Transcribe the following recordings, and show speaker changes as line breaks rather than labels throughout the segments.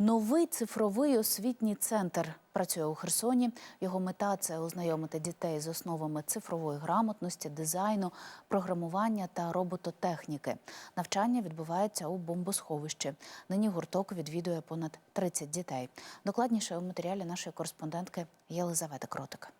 Новий цифровий освітній центр працює у Херсоні. Його мета це ознайомити дітей з основами цифрової грамотності, дизайну, програмування та робототехніки. Навчання відбувається у бомбосховищі. Нині гурток відвідує понад 30 дітей. Докладніше у матеріалі нашої кореспондентки Єлизавети Кротик.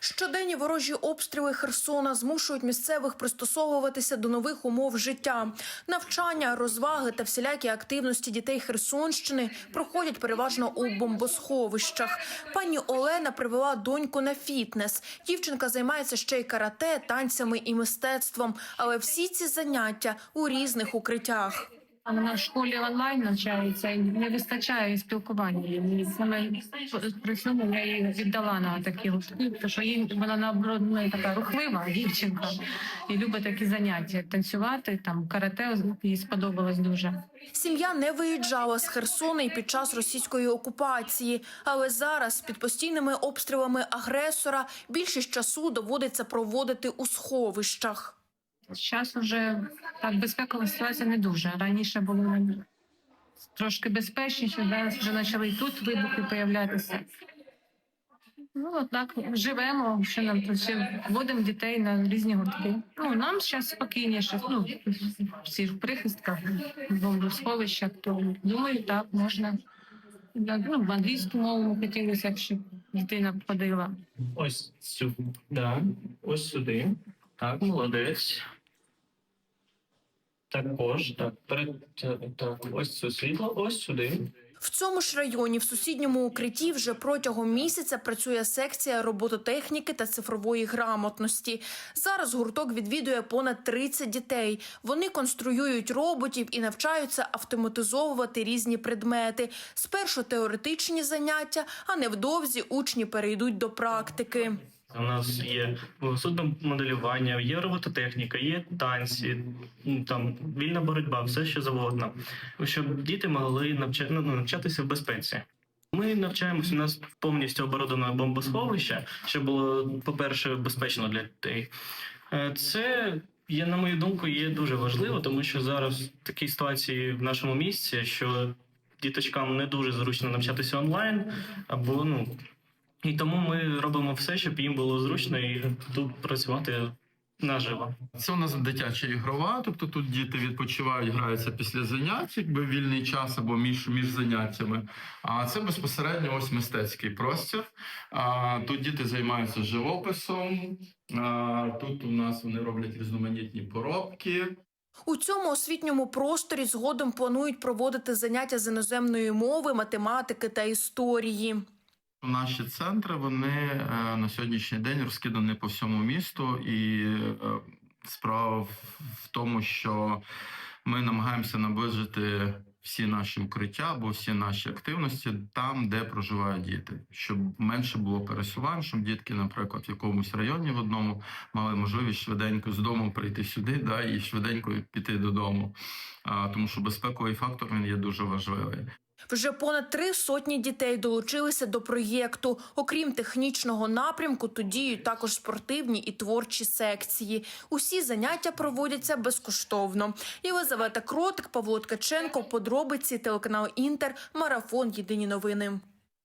Щоденні ворожі обстріли Херсона змушують місцевих пристосовуватися до нових умов життя. Навчання, розваги та всілякі активності дітей Херсонщини проходять переважно у бомбосховищах. Пані Олена привела доньку на фітнес. Дівчинка займається ще й карате, танцями і мистецтвом. Але всі ці заняття у різних укриттях.
А Вона школі онлайн навчається і не вистачає спілкування. Саме при цьому я її віддала на такі тому що їй вона наоборот ну, така рухлива дівчинка і любить такі заняття танцювати. Там карате їй сподобалось дуже.
Сім'я не виїжджала з Херсона і під час російської окупації, але зараз під постійними обстрілами агресора більшість часу доводиться проводити у сховищах.
Зараз вже так безпекова ситуація не дуже. Раніше було трошки безпечніше, зараз вже почали і тут вибухи появлятися. Ну, от так живемо, що нам ще водимо дітей на різні гуртки. Ну, нам зараз спокійніше, ну, всі в прихистках, в бомбосховищах, то думаю, так, можна. Ну, в англійську мову хотілося б, щоб дитина ходила.
Ось сюди. Да. Ось сюди. Так, молодець. Також, так, перед так, ось це світло, ось сюди.
В цьому ж районі в сусідньому укритті вже протягом місяця працює секція робототехніки та цифрової грамотності. Зараз гурток відвідує понад 30 дітей. Вони конструюють роботів і навчаються автоматизовувати різні предмети. Спершу теоретичні заняття, а невдовзі учні перейдуть до практики.
У нас є судно моделювання, є робототехніка, є танці, ну, там вільна боротьба, все що завгодно, щоб діти могли ну, навчатися в безпеці. Ми навчаємося у нас повністю оборудоване бомбосховище, що було, по-перше, безпечно для дітей. Е, Це є, на мою думку, є дуже важливо, тому що зараз в такій ситуації в нашому місці, що діточкам не дуже зручно навчатися онлайн, або ну і тому ми робимо все, щоб їм було зручно і тут працювати наживо.
Це у нас дитяча ігрова, тобто тут діти відпочивають, граються після занять, якби вільний час або між, між заняттями. А це безпосередньо ось мистецький простір. А, тут діти займаються живописом. А, тут у нас вони роблять різноманітні поробки.
У цьому освітньому просторі згодом планують проводити заняття з іноземної мови, математики та історії.
Наші центри вони е, на сьогоднішній день розкидані по всьому місту, і е, справа в, тому, що ми намагаємося наближити всі наші укриття або всі наші активності там, де проживають діти, щоб менше було пересувань, щоб дітки, наприклад, в якомусь районі в одному мали можливість швиденько з дому прийти сюди, да, і швиденько піти додому. Тому що безпековий фактор він є дуже важливий.
Вже понад три сотні дітей долучилися до проєкту. Окрім технічного напрямку, діють також спортивні і творчі секції. Усі заняття проводяться безкоштовно. Єлизавета Кротик, Павло Ткаченко, подробиці, телеканал Інтер, марафон. Єдині новини.